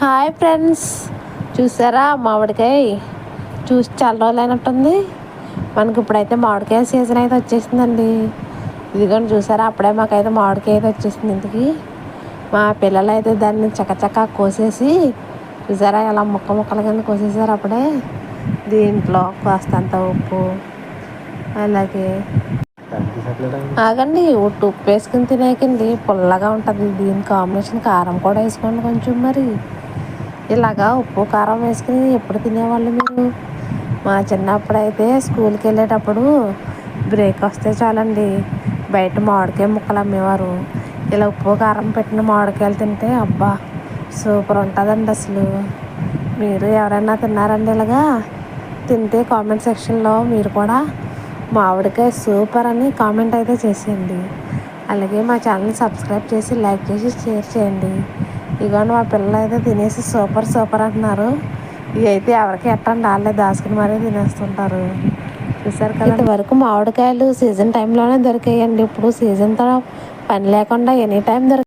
Hi friends. చూసారా? మామిడికాయ చూసి చాలా రోజులు అయినట్టుంది మనకి ఇప్పుడైతే మామిడికాయ సీజన్ అయితే వచ్చేసిందండి. ఇదిగోండి చూసారా? అప్పుడే మాకైతే మామిడికాయ అయితే వచ్చేసింది ఇంటికి మా పిల్లలు అయితే దాన్ని చకచకా కోసేసి చూసారా? ఇలా ముక్క ముక్కలు కింద కోసేసారు అప్పుడే. దీంట్లో కాస్తంత ఉప్పు అలాగే ఆగండి ఉట్టు ఉప్పు వేసుకుని తినేకండి పుల్లగా ఉంటుంది. దీని కాంబినేషన్ కారం కూడా వేసుకోండి కొంచెం మరి. ఇలాగా ఉప్పు కారం వేసుకుని ఎప్పుడు తినేవాళ్ళు మీరు? మా చిన్నప్పుడు అయితే స్కూల్కి వెళ్ళేటప్పుడు బ్రేక్ వస్తే చాలండి. బయట మామిడికాయ ముక్కలు అమ్మేవారు. ఇలా ఉప్పు కారం పెట్టిన మామిడికాయలు తింటే అబ్బా సూపర్ ఉంటుందండి అసలు. మీరు ఎవరైనా తిన్నారండి ఇలాగా? తింటే కామెంట్ సెక్షన్లో మీరు కూడా మామిడికాయ సూపర్ అని కామెంట్ అయితే చేసేయండి. అలాగే మా ఛానల్ సబ్స్క్రైబ్ చేసి లైక్ చేసి షేర్ చేయండి. ఇదిగోండి మా పిల్లలు అయితే తినేసి సూపర్ సూపర్ అంటున్నారు. ఇవి అయితే ఎవరికి ఎట్టండి వాళ్ళే దాచుకుని మరీ తినేస్తుంటారు. చూసారు కదా? ఇంతవరకు మామిడికాయలు సీజన్ టైంలోనే దొరికాయండి. ఇప్పుడు సీజన్తో పని లేకుండా ఎనీ టైం దొరికి